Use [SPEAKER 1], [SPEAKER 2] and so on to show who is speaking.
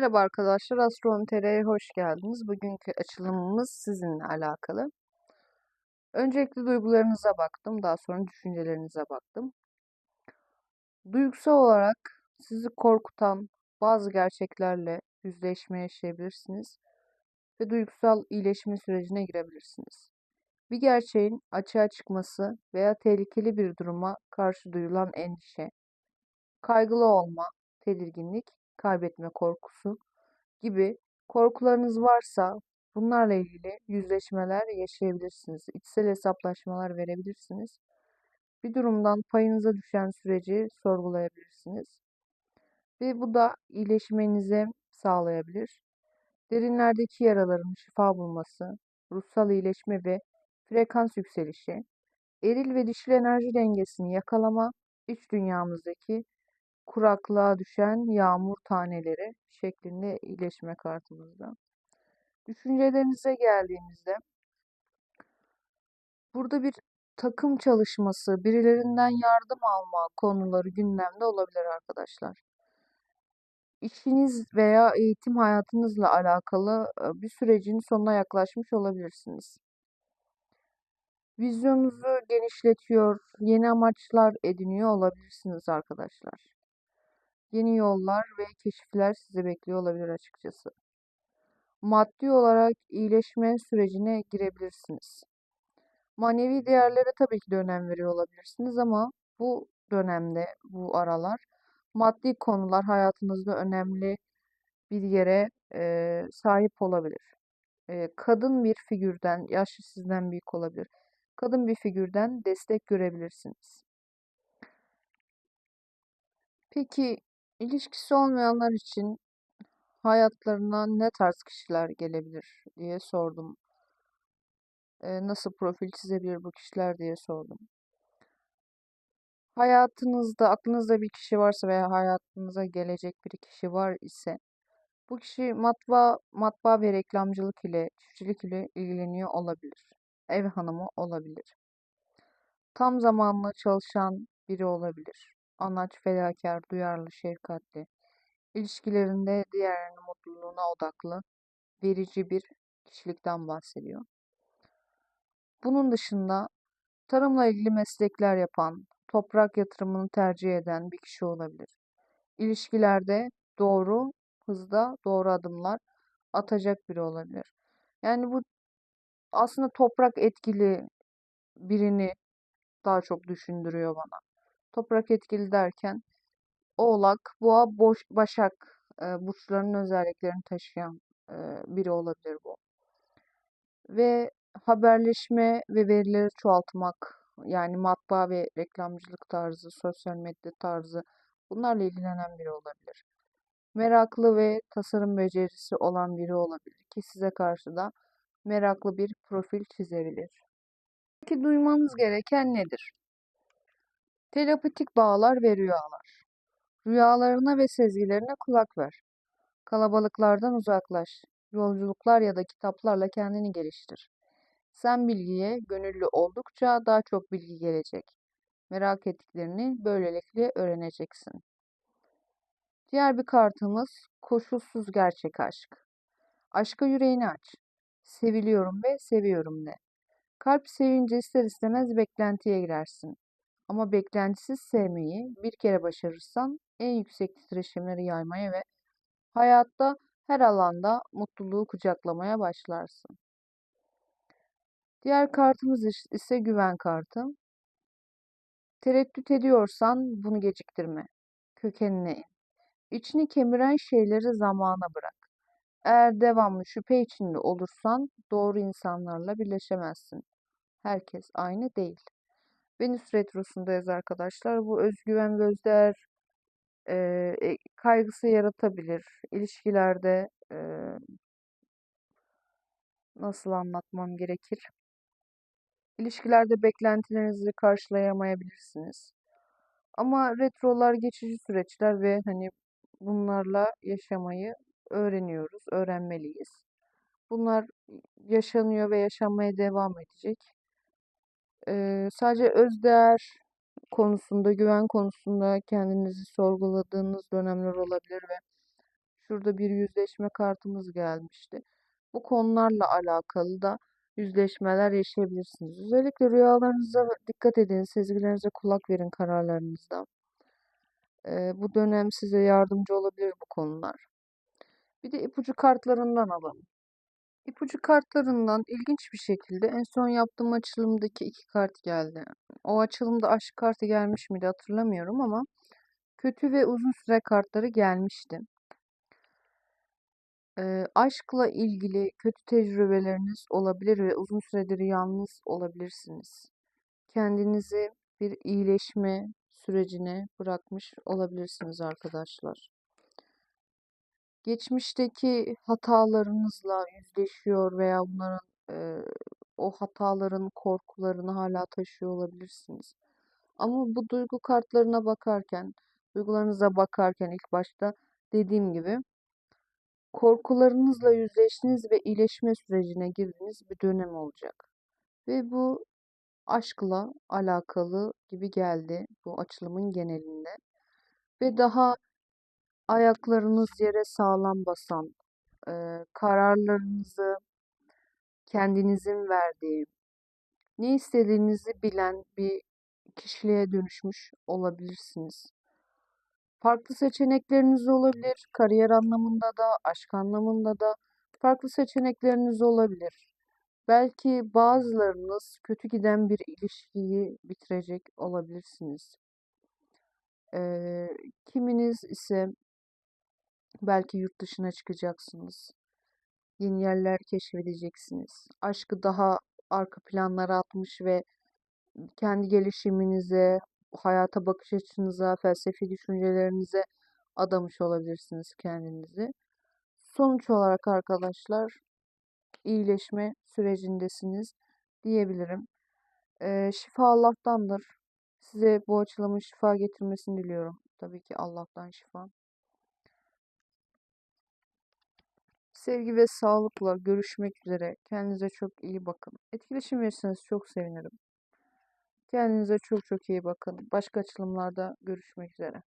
[SPEAKER 1] Merhaba arkadaşlar, Astronom.tr'ye hoş geldiniz. Bugünkü açılımımız sizinle alakalı. Öncelikle duygularınıza baktım, daha sonra düşüncelerinize baktım. Duygusal olarak sizi korkutan bazı gerçeklerle yüzleşmeye yaşayabilirsiniz ve duygusal iyileşme sürecine girebilirsiniz. Bir gerçeğin açığa çıkması veya tehlikeli bir duruma karşı duyulan endişe, kaygılı olma, tedirginlik, kaybetme korkusu gibi korkularınız varsa bunlarla ilgili yüzleşmeler yaşayabilirsiniz. İçsel hesaplaşmalar verebilirsiniz. Bir durumdan payınıza düşen süreci sorgulayabilirsiniz. Ve bu da iyileşmenize sağlayabilir. Derinlerdeki yaraların şifa bulması, ruhsal iyileşme ve frekans yükselişi, eril ve dişil enerji dengesini yakalama, iç dünyamızdaki kuraklığa düşen yağmur taneleri şeklinde iyileşme kartımızda. Düşüncelerinize geldiğimizde burada bir takım çalışması, birilerinden yardım alma konuları gündemde olabilir arkadaşlar. İşiniz veya eğitim hayatınızla alakalı bir sürecin sonuna yaklaşmış olabilirsiniz. Vizyonunuzu genişletiyor, yeni amaçlar ediniyor olabilirsiniz arkadaşlar. Yeni yollar ve keşifler sizi bekliyor olabilir açıkçası. Maddi olarak iyileşme sürecine girebilirsiniz. Manevi değerlere tabii ki de önem veriyor olabilirsiniz ama bu dönemde, bu aralar maddi konular hayatınızda önemli bir yere e, sahip olabilir. E, kadın bir figürden, yaşlı sizden büyük olabilir. Kadın bir figürden destek görebilirsiniz. Peki ilişkisi olmayanlar için hayatlarına ne tarz kişiler gelebilir diye sordum. E, nasıl profil çizebilir bu kişiler diye sordum. Hayatınızda, aklınızda bir kişi varsa veya hayatınıza gelecek bir kişi var ise bu kişi matbaa, matbaa ve reklamcılık ile, çiftçilik ile ilgileniyor olabilir. Ev hanımı olabilir. Tam zamanlı çalışan biri olabilir. Anaç, fedakar, duyarlı, şefkatli. İlişkilerinde diğerlerinin mutluluğuna odaklı, verici bir kişilikten bahsediyor. Bunun dışında tarımla ilgili meslekler yapan, toprak yatırımını tercih eden bir kişi olabilir. İlişkilerde doğru hızda doğru adımlar atacak biri olabilir. Yani bu aslında toprak etkili birini daha çok düşündürüyor bana. Toprak etkili derken Oğlak, Boğa, Boş, Başak e, burçlarının özelliklerini taşıyan e, biri olabilir bu. Ve haberleşme ve verileri çoğaltmak yani matbaa ve reklamcılık tarzı, sosyal medya tarzı bunlarla ilgilenen biri olabilir. Meraklı ve tasarım becerisi olan biri olabilir ki size karşı da meraklı bir profil çizebilir. Peki duymanız gereken nedir? Telepatik bağlar ve rüyalar. Rüyalarına ve sezgilerine kulak ver. Kalabalıklardan uzaklaş. Yolculuklar ya da kitaplarla kendini geliştir. Sen bilgiye gönüllü oldukça daha çok bilgi gelecek. Merak ettiklerini böylelikle öğreneceksin. Diğer bir kartımız koşulsuz gerçek aşk. Aşka yüreğini aç. Seviliyorum ve seviyorum de. Kalp sevince ister istemez beklentiye girersin. Ama beklentisiz sevmeyi bir kere başarırsan en yüksek titreşimleri yaymaya ve hayatta her alanda mutluluğu kucaklamaya başlarsın. Diğer kartımız ise güven kartı. Tereddüt ediyorsan bunu geciktirme. Kökenine in. İçini kemiren şeyleri zamana bırak. Eğer devamlı şüphe içinde olursan doğru insanlarla birleşemezsin. Herkes aynı değil. Venüs Retrosu'ndayız arkadaşlar. Bu özgüven ve özdeğer e, kaygısı yaratabilir. İlişkilerde e, nasıl anlatmam gerekir? İlişkilerde beklentilerinizi karşılayamayabilirsiniz. Ama retrolar geçici süreçler ve hani bunlarla yaşamayı öğreniyoruz, öğrenmeliyiz. Bunlar yaşanıyor ve yaşanmaya devam edecek. Ee, sadece özdeğer konusunda, güven konusunda kendinizi sorguladığınız dönemler olabilir ve Şurada bir yüzleşme kartımız gelmişti. Bu konularla alakalı da yüzleşmeler yaşayabilirsiniz. Özellikle rüyalarınıza dikkat edin, sezgilerinize kulak verin kararlarınızda. Ee, bu dönem size yardımcı olabilir bu konular. Bir de ipucu kartlarından alalım. İpucu kartlarından ilginç bir şekilde en son yaptığım açılımdaki iki kart geldi. O açılımda aşk kartı gelmiş miydi hatırlamıyorum ama kötü ve uzun süre kartları gelmişti. Ee, aşkla ilgili kötü tecrübeleriniz olabilir ve uzun süredir yalnız olabilirsiniz. Kendinizi bir iyileşme sürecine bırakmış olabilirsiniz arkadaşlar. Geçmişteki hatalarınızla yüzleşiyor veya bunların e, o hataların korkularını hala taşıyor olabilirsiniz. Ama bu duygu kartlarına bakarken, duygularınıza bakarken ilk başta dediğim gibi korkularınızla yüzleştiniz ve iyileşme sürecine girdiğiniz bir dönem olacak. Ve bu aşkla alakalı gibi geldi bu açılımın genelinde. Ve daha ayaklarınız yere sağlam basan, e, kararlarınızı kendinizin verdiği, ne istediğinizi bilen bir kişiliğe dönüşmüş olabilirsiniz. Farklı seçenekleriniz olabilir. Kariyer anlamında da, aşk anlamında da farklı seçenekleriniz olabilir. Belki bazılarınız kötü giden bir ilişkiyi bitirecek olabilirsiniz. Ee, kiminiz ise belki yurt dışına çıkacaksınız. Yeni yerler keşfedeceksiniz. Aşkı daha arka planlara atmış ve kendi gelişiminize, hayata bakış açınıza, felsefi düşüncelerinize adamış olabilirsiniz kendinizi. Sonuç olarak arkadaşlar iyileşme sürecindesiniz diyebilirim. Ee, şifa Allah'tandır. Size bu açılımın şifa getirmesini diliyorum. Tabii ki Allah'tan şifa. Sevgi ve sağlıkla görüşmek üzere. Kendinize çok iyi bakın. Etkileşim verirseniz çok sevinirim. Kendinize çok çok iyi bakın. Başka açılımlarda görüşmek üzere.